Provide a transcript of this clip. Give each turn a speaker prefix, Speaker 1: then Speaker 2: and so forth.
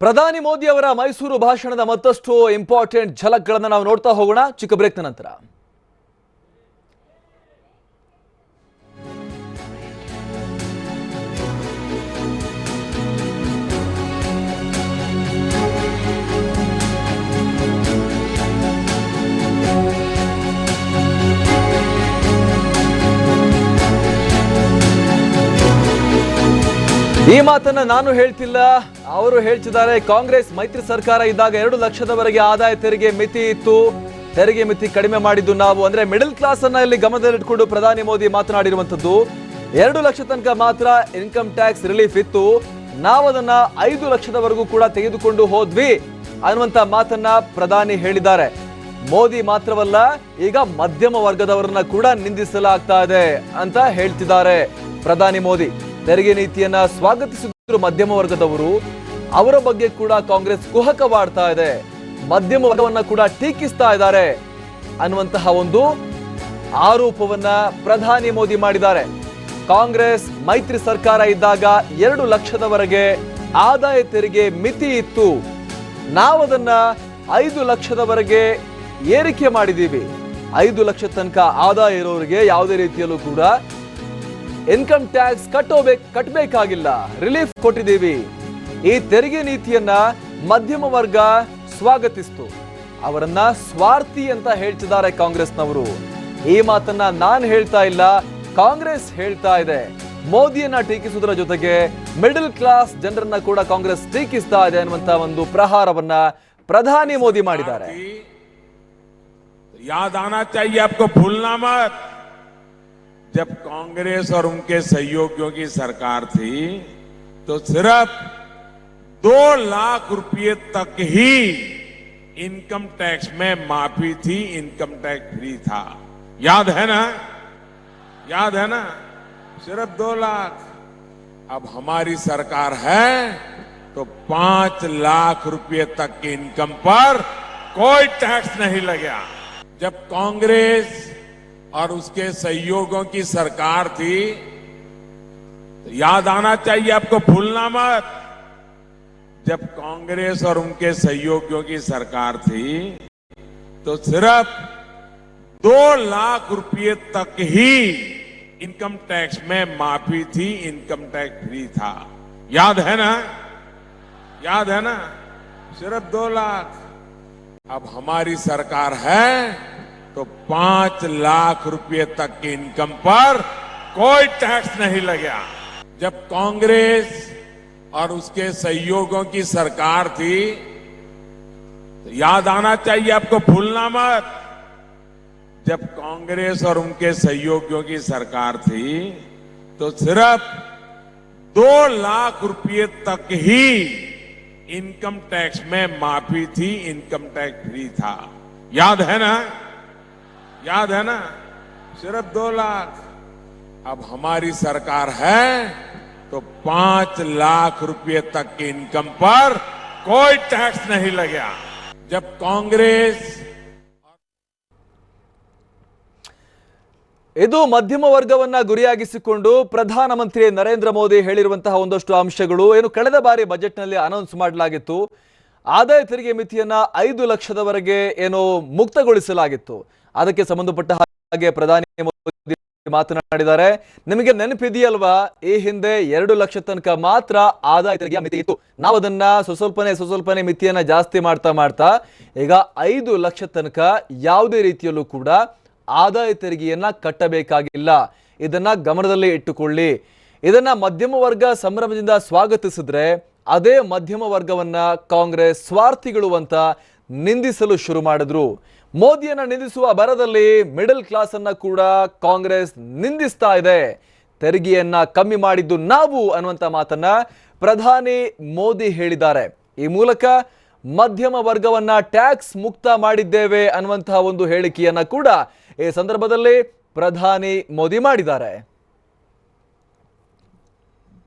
Speaker 1: ಪ್ರಧಾನಿ ಮೋದಿ ಅವರ ಮೈಸೂರು ಭಾಷಣದ ಮತ್ತಷ್ಟು ಇಂಪಾರ್ಟೆಂಟ್ ಝಲಕ್ಗಳನ್ನು ನಾವು ನೋಡ್ತಾ ಹೋಗೋಣ. ಚಿಕ್ಕ ಬ್ರೇಕ್ನ ನಂತರ. ಈ ಮಾತನ್ನ ನಾನು ಹೇಳ್ತಿಲ್ಲ. ಅವರು ಹೇಳ್ತಿದ್ದಾರೆ, ಕಾಂಗ್ರೆಸ್ ಮೈತ್ರಿ ಸರ್ಕಾರ ಇದ್ದಾಗ ಎರಡು ಲಕ್ಷದವರೆಗೆ ಆದಾಯ ತೆರಿಗೆ ಮಿತಿ ಇತ್ತು. ತೆರಿಗೆ ಮಿತಿ ಕಡಿಮೆ ಮಾಡಿದ್ದು ನಾವು ಅಂದ್ರೆ ಮಿಡಲ್ ಕ್ಲಾಸ್ ಅನ್ನ ಇಲ್ಲಿ ಗಮನದಲ್ಲಿಟ್ಕೊಂಡು ಪ್ರಧಾನಿ ಮೋದಿ ಮಾತನಾಡಿರುವಂತದ್ದು ಎರಡು ಲಕ್ಷ ತನಕ ಮಾತ್ರ ಇನ್ಕಮ್ ಟ್ಯಾಕ್ಸ್ ರಿಲೀಫ್ ಇತ್ತು. ನಾವು ಅದನ್ನ ಐದು ಲಕ್ಷದವರೆಗೂ ಕೂಡ ತೆಗೆದುಕೊಂಡು ಹೋದ್ವಿ ಅನ್ನುವಂತ ಮಾತನ್ನ ಪ್ರಧಾನಿ ಹೇಳಿದ್ದಾರೆ. ಮೋದಿ ಮಾತ್ರವಲ್ಲ, ಈಗ ಮಧ್ಯಮ ವರ್ಗದವರನ್ನ ಕೂಡ ನಿಂದಿಸಲಾಗ್ತಾ ಇದೆ ಅಂತ ಹೇಳ್ತಿದ್ದಾರೆ ಪ್ರಧಾನಿ ಮೋದಿ. ತೆರಿಗೆ ನೀತಿಯನ್ನ ಸ್ವಾಗತಿಸುತ್ತಿರುವ ಮಧ್ಯಮ ವರ್ಗದವರು. ಅವರ ಬಗ್ಗೆ ಕೂಡ ಕಾಂಗ್ರೆಸ್ ಕುಹಕವಾಡ್ತಾ ಇದೆ. ಮಧ್ಯಮ ವರ್ಗವನ್ನ ಕೂಡ ಟೀಕಿಸ್ತಾ ಇದ್ದಾರೆ. ಅನ್ನುವಂತಹ ಒಂದು ಆರೋಪವನ್ನ ಪ್ರಧಾನಿ ಮೋದಿ ಮಾಡಿದ್ದಾರೆ. ಕಾಂಗ್ರೆಸ್ ಮೈತ್ರಿ ಸರ್ಕಾರ ಇದ್ದಾಗ ಎರಡು ಲಕ್ಷದವರೆಗೆ ಆದಾಯ ತೆರಿಗೆ ಮಿತಿ ಇತ್ತು. ನಾವದನ್ನ ಐದು ಲಕ್ಷದವರೆಗೆ ಏರಿಕೆ ಮಾಡಿದ್ದೀವಿ. ಐದು ಲಕ್ಷ ತನಕ ಆದಾಯ ಇರೋರಿಗೆ ಯಾವುದೇ ರೀತಿಯಲ್ಲೂ ಕೂಡ ಇನ್ಕಮ್ ಟ್ಯಾಕ್ಸ್ ಕಟ್ಟೋಬೇಕು ಕಟ್ಟಬೇಕಾಗಿಲ್ಲ ರಿಲೀಫ್ ಕೊಟ್ಟಿದ್ದೀವಿ ಈ ತೆರಿಗೆ ನೀತಿಯನ್ನ ಮಧ್ಯಮ ವರ್ಗ ಸ್ವಾಗತಿಸ್ತು ಅವರನ್ನ ಸ್ವಾರ್ಥಿ ಅಂತ ಹೇಳ್ತಿದ್ದಾರೆ ಕಾಂಗ್ರೆಸ್ನವರು ಈ ಮಾತನ್ನ ನಾನು ಹೇಳ್ತಾ ಇಲ್ಲ ಕಾಂಗ್ರೆಸ್ ಹೇಳ್ತಾ ಇದೆ ಮೋದಿಯನ್ನ ಟೀಕಿಸುವುದರ ಜೊತೆಗೆ ಮಿಡಲ್ ಕ್ಲಾಸ್ ಜನರನ್ನ ಕೂಡ ಕಾಂಗ್ರೆಸ್ ಟೀಕಿಸ್ತಾ ಇದೆ ಅನ್ನುವಂತ ಒಂದು ಪ್ರಹಾರವನ್ನ ಪ್ರಧಾನಿ ಮೋದಿ ಮಾಡಿದ್ದಾರೆ
Speaker 2: याद आना चाहिए आपको भूलना मत जब कांग्रेस और उनके सहयोगियों की सरकार थी तो सिर्फ़ दो लाख रुपए तक ही इनकम टैक्स में माफ़ी थी, इनकम टैक्स फ्री था। याद है ना? याद है ना? सिर्फ़ दो लाख। अब हमारी सरकार है तो पाँच लाख रुपए तक की इनकम पर कोई टैक्स नहीं लगेगा। जब कांग्रेस और उसके सहयोगों की सरकार थी। तो याद आना चाहिए आपको, भूलना मत। जब कांग्रेस और उनके सहयोगियों की सरकार थी तो सिर्फ़ दो लाख रुपए तक ही इनकम टैक्स में माफ़ी थी, इनकम टैक्स फ्री था। याद है ना? याद है ना? सिर्फ़ दो लाख। अब हमारी सरकार है तो पाँच लाख रुपए तक की इनकम पर कोई टैक्स नहीं लगेगा। जब कांग्रेस और उसके सहयोगों की सरकार थी तो याद आना चाहिए आपको, भूलना मत। जब कांग्रेस और उनके सहयोगियों की सरकार थी तो सिर्फ़ दो लाख रुपए तक ही इनकम टैक्स में माफ़ी थी, इनकम टैक्स फ्री था। याद है ना? याद है ना सिर्फ दो लाख अब हमारी सरकार है तो पांच लाख रुपए तक की इनकम पर कोई टैक्स नहीं लगेगा जब कांग्रेस
Speaker 1: ಇದು ಮಧ್ಯಮ ವರ್ಗವನ್ನ ಗುರಿಯಾಗಿಸಿಕೊಂಡು ಪ್ರಧಾನಮಂತ್ರಿ ನರೇಂದ್ರ ಮೋದಿ ಹೇಳಿರುವಂತಹ ಒಂದಷ್ಟು ಅಂಶಗಳು ಏನು ಕಳೆದ ಬಾರಿ ಬಜೆಟ್ನಲ್ಲಿ ಅನೌನ್ಸ್ ಮಾಡಲಾಗಿತ್ತು ಆದಾಯ ತೆರಿಗೆ ಮಿತಿಯನ್ನ ಐದು ಲಕ್ಷದವರೆಗೆ ಏನು ಮುಕ್ತಗೊಳಿಸಲಾಗಿತ್ತು ಅದಕ್ಕೆ ಸಂಬಂಧಪಟ್ಟ ಹಾಗೆ ಪ್ರಧಾನಿ ಮೋದಿ ಮಾತನಾಡಿದ್ದಾರೆ. ನಿಮಗೆ ನೆನಪಿದೆಯಲ್ವಾ? ಈ ಹಿಂದೆ ಎರಡು ಲಕ್ಷ ತನಕ ಮಾತ್ರ ಆದಾಯ ತೆರಿಗೆ ಮಿತಿ ಇತ್ತು. ನಾವು ಅದನ್ನ ಸ್ವಸ್ವಲ್ಪನೆ ಸ್ವಸ್ವಲ್ಪನೆ ಮಿತಿಯನ್ನ ಜಾಸ್ತಿ ಮಾಡ್ತಾ ಮಾಡ್ತಾ ಈಗ ಐದು ಲಕ್ಷ ತನಕ ಯಾವುದೇ ರೀತಿಯಲ್ಲೂ ಕೂಡ ಆದಾಯ ತೆರಿಗೆಯನ್ನ ಕಟ್ಟಬೇಕಾಗಿಲ್ಲ. ಇದನ್ನ ಗಮನದಲ್ಲಿ ಇಟ್ಟುಕೊಳ್ಳಿ. ಇದನ್ನ ಮಧ್ಯಮ ವರ್ಗ ಸಂಭ್ರಮದಿಂದ ಸ್ವಾಗತಿಸಿದ್ರೆ ಅದೇ ಮಧ್ಯಮ ವರ್ಗವನ್ನ ಕಾಂಗ್ರೆಸ್ ಸ್ವಾರ್ಥಿಗಳು ಅಂತ ನಿಂದಿಸಲು ಶುರು ಮಾಡಿದ್ರು. ಮೋದಿಯನ್ನ ನಿಂದಿಸುವ ಬರದಲ್ಲಿ ಮಿಡಲ್ ಕ್ಲಾಸ್ ಅನ್ನ ಕೂಡ ಕಾಂಗ್ರೆಸ್ ನಿಂದಿಸ್ತಾ ಇದೆ. ತೆರಿಗೆಯನ್ನ ಕಮ್ಮಿ ಮಾಡಿದ್ದು ನಾವು ಅನ್ನುವಂತ ಮಾತನ್ನ ಪ್ರಧಾನಿ ಮೋದಿ ಹೇಳಿದ್ದಾರೆ. ಈ ಮೂಲಕ ಮಧ್ಯಮ ವರ್ಗವನ್ನ ಟ್ಯಾಕ್ಸ್ ಮುಕ್ತ ಮಾಡಿದ್ದೇವೆ ಅನ್ನುವಂತಹ ಒಂದು ಹೇಳಿಕೆಯನ್ನ ಕೂಡ ಈ ಸಂದರ್ಭದಲ್ಲಿ ಪ್ರಧಾನಿ ಮೋದಿ ಮಾಡಿದ್ದಾರೆ.